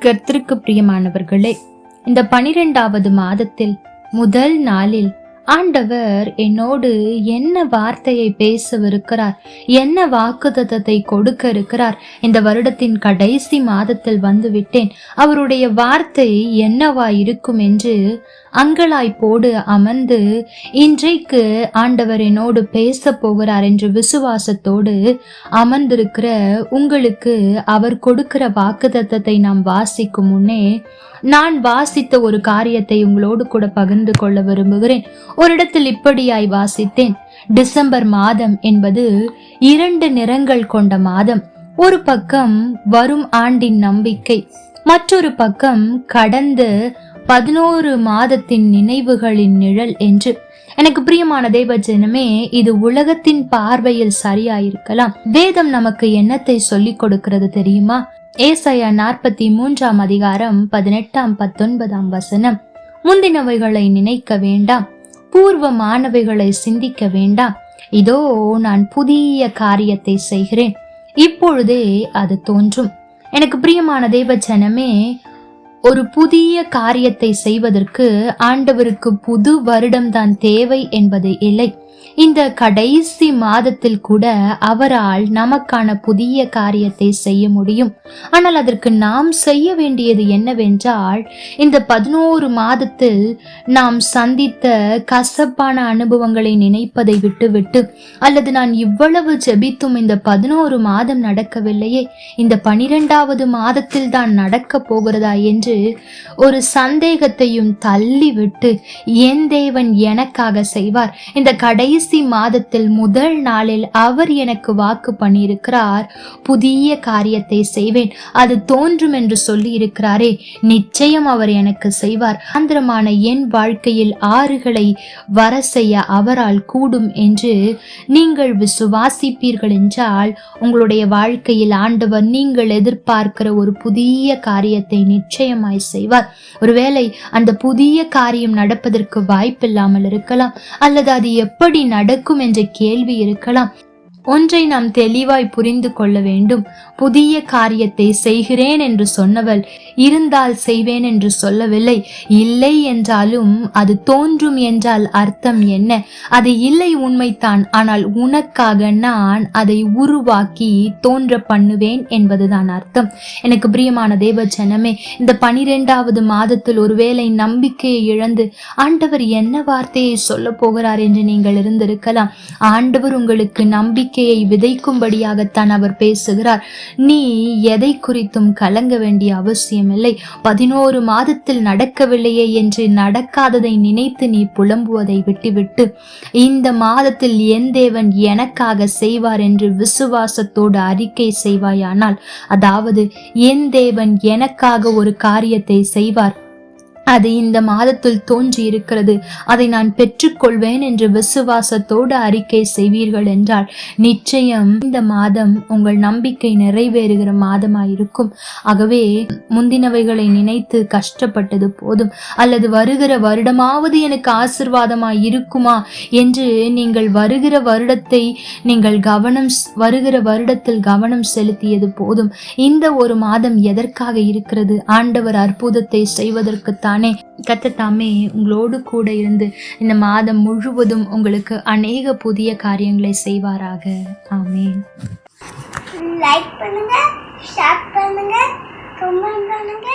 கர்த்தருக்கு பிரியமானவர்களே இந்த பனிரெண்டாவது மாதத்தில் முதல் நாளில் ஆண்டவர் என்னோடு என்ன வார்த்தையை பேசவிருக்கிறார்? என்ன வாக்குதத்தை கொடுக்க இருக்கிறார் இந்த வருடத்தின் கடைசி மாதத்தில் வந்து விட்டேன் அவருடைய வார்த்தை என்னவா இருக்கும் என்று அங்கலாய்ப்போடு அமர்ந்து இன்றைக்கு ஆண்டவர் என்னோடு பேச போகிறார் என்று விசுவாசத்தோடு அமர்ந்திருக்கிற உங்களுக்கு அவர் கொடுக்கிற வாக்குதத்தத்தை நாம் வாசிக்கும் முன்னே நான் வாசித்த ஒரு காரியத்தை உங்களோடு கூட பகிர்ந்து கொள்ள விரும்புகிறேன். ஒரு இடத்தில் இப்படியாய் வாசித்தேன். டிசம்பர் மாதம் என்பது இரண்டு நிறங்கள் கொண்ட மாதம். ஒரு பக்கம் வரும் ஆண்டின் நம்பிக்கை மற்றொரு பக்கம் கடந்த பதினோரு மாதத்தின் நினைவுகளின் நிழல் என்று. எனக்கு பிரியமான தேவஜனமே இது உலகத்தின் பார்வையில் சரியாயிருக்கலாம். வேதம் நமக்கு என்னத்தை சொல்லிக் கொடுக்கிறது தெரியுமா? ஏசையா நாற்பத்தி மூன்றாம் அதிகாரம் பதினெட்டாம் பத்தொன்பதாம் வசனம். முந்தினவைகளை நினைக்க வேண்டாம். பூர்வமானவைகளை சிந்திக்க வேண்டாம். இதோ நான் புதிய காரியத்தை செய்கிறேன். இப்பொழுதே அது தோன்றும். எனக்கு பிரியமான தேவ ஜனமே ஒரு புதிய காரியத்தை செய்வதற்கு ஆண்டவருக்கு புது வருடம்தான் தேவை என்பது இல்லை. இந்த கடைசி மாதத்தில் கூட அவரால் நமக்கான புதிய காரியத்தை செய்ய முடியும். ஆனால் அதற்கு நாம் செய்ய வேண்டியது என்னவென்றால் இந்த பதினோரு மாதத்தில் நாம் சந்தித்த கசப்பான அனுபவங்களை நினைப்பதை விட்டுவிட்டு அல்லது நான் இவ்வளவு ஜெபித்தும் இந்த பதினோரு மாதம் நடக்கவில்லையே இந்த பனிரெண்டாவது மாதத்தில் தான் நடக்க போகிறதா என்று ஒரு சந்தேகத்தையும் தள்ளிவிட்டு என் தேவன் எனக்காக செய்வார். இந்த கடைசி மாதத்தில் முதல் நாளில் அவர் எனக்கு வாக்கு பண்ணியிருக்கிறார். புதிய காரியத்தை செய்வேன். அது தோன்றும் என்று சொல்லி இருக்கிறாரே நிச்சயம் அவர் எனக்கு செய்வார். ஆந்திரமான என் வாழ்க்கையில் ஆறுகளை வர செய்ய அவரால் கூடும் என்று நீங்கள் விசுவாசிப்பீர்கள் என்றால் உங்களுடைய வாழ்க்கையில் ஆண்டவர் நீங்கள் எதிர்பார்க்கிற ஒரு புதிய காரியத்தை நிச்சயமாய் செய்வார். ஒருவேளை அந்த புதிய காரியம் நடப்பதற்கு வாய்ப்பில்லாமல் இருக்கலாம் அல்லது அது எப்படி நடக்கும் என்ற கேள்வி இருக்கலாம். ஒன்றை நாம் தெளிவாய் புரிந்து கொள்ள வேண்டும். புதிய காரியத்தை செய்கிறேன் என்று சொன்னவள் இருந்தால் செய்வேன் என்று சொல்லவில்லை. இல்லை என்றாலும் அது தோன்றும் என்றால் அர்த்தம் என்ன? அது இல்லை உண்மைத்தான் ஆனால் உனக்காக நான் அதை உருவாக்கி தோன்ற பண்ணுவேன் என்பதுதான் அர்த்தம். எனக்கு பிரியமான தேவ ஜனமே இந்த பனிரெண்டாவது மாதத்தில் ஒருவேளை நம்பிக்கையை இழந்து ஆண்டவர் என்ன வார்த்தையை சொல்ல போகிறார் என்று நீங்கள் இருந்திருக்கலாம். ஆண்டவர் உங்களுக்கு நம்பிக்கையை விதைக்கும்படியாகத்தான் அவர் பேசுகிறார். நீ எதை குறித்தும் கலங்க வேண்டிய அவசியம் அவசியமில்லை பதினோரு மாதத்தில் நடக்கவில்லையே என்று நடக்காததை நினைத்து நீ புலம்புவதை விட்டுவிட்டு இந்த மாதத்தில் என் தேவன் எனக்காக செய்வார் என்று விசுவாசத்தோடு அறிக்கை செய்வாயானால் அதாவது என் தேவன் எனக்காக ஒரு காரியத்தை செய்வார். அது இந்த மாதத்தில் தோன்றியிருக்கிறது. அதை நான் பெற்றுக்கொள்வேன் என்று விசுவாசத்தோடு அறிக்கை செய்வீர்கள் என்றால் நிச்சயம் இந்த மாதம் உங்கள் நம்பிக்கை நிறைவேறுகிற மாதமாயிருக்கும். ஆகவே முந்தினவைகளை நினைத்து கஷ்டப்பட்டது போதும். அல்லது வருகிற வருடமாவது எனக்கு ஆசிர்வாதமாய் இருக்குமா என்று நீங்கள் வருகிற வருடத்தை நீங்கள் கவனம் வருகிற வருடத்தில் கவனம் செலுத்தியது போதும். இந்த ஒரு மாதம் எதற்காக இருக்கிறது? ஆண்டவர் அற்புதத்தை செய்வதற்குத்தான் நானே கத்த உங்களோடு கூட இருந்து இந்த மாதம் முழுவதும் உங்களுக்கு அநேக புதிய காரியங்களை செய்வாராக. ஆமே லைக் பண்ணுங்க ஷேர் பண்ணுங்க கமெண்ட் பண்ணுங்க.